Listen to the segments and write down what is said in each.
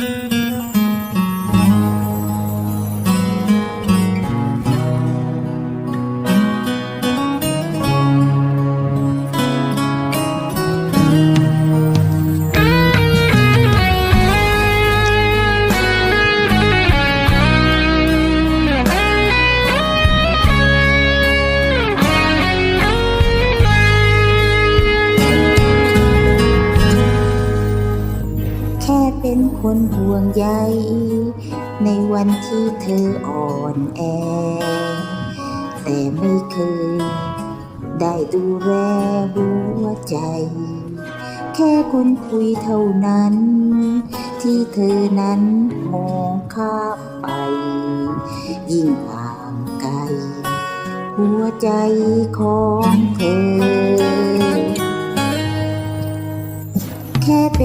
แเป็นคนห่วงใยในวันที่เธออ่อนแอ แต่ไม่เคย ได้ดูแลหัวใจ แค่คนคุยเท่านั้น ที่เธอนั้นมองข้ามไป ยิ่งห่างไกล หัวใจของเธอ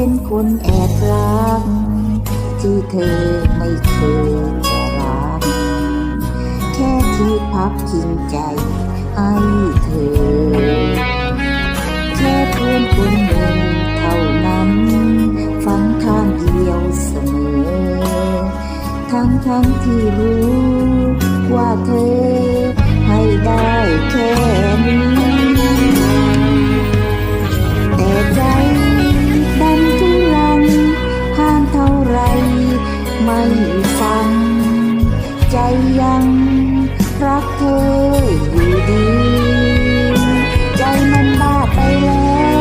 เป็นคนแอบรัก ที่เธอไม่เคยจะรัก แค่ที่พักพิงใจให้เธอ แค่เพื่อนคนหนึ่งเท่านั้น ฟังข้างเดียวเสมอ ทั้งทั้งที่รู้ว่าเธอให้ได้แค่นี้ ยังรักเธออยู่ดี ใจมันบ้าไปแล้ว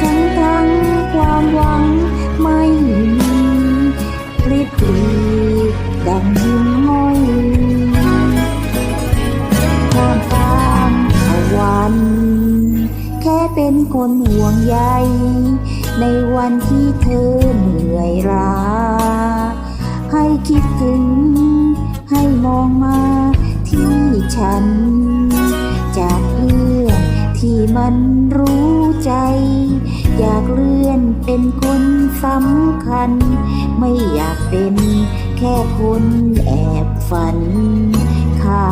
ทั้งทั้งความหวังไม่มีริบหรีดังหินห้อยท่ามกลางตะวัน แค่เป็นคนห่วงใยในวันที่เธอเหนื่อยล้าให้คิดถึง มองมาที่ฉัน จากเรื่องที่มันรู้ใจ อยากเลื่อนเป็นคนสำคัญ ไม่อยากเป็นแค่คนแอบฝันข้า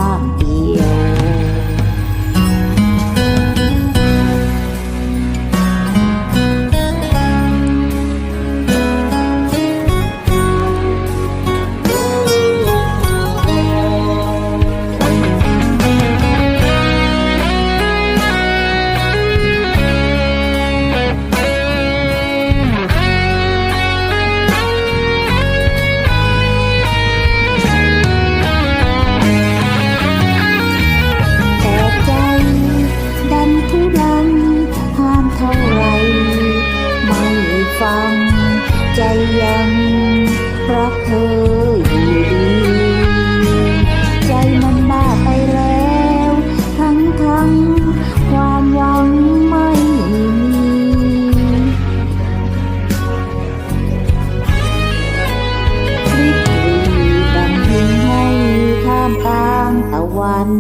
วัน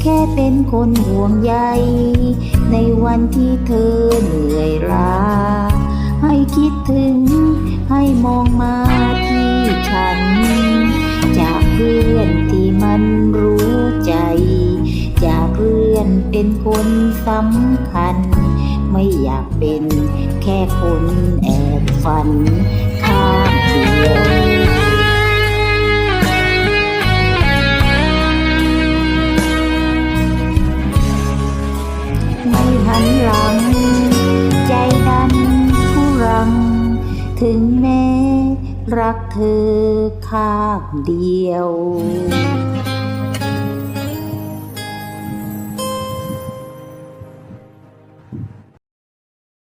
แค่เป็นคนห่วงใย ในวันที่เธอเหนื่อยล้า ให้คิดถึง ให้มองมาที่ฉัน จากเพื่อนที่มันรู้ใจ จากเลื่อนเป็นคนสำคัญ ไม่อยากเป็นแค่คนแอบฝัน ข้างเดียว รักเธอข้างเดียว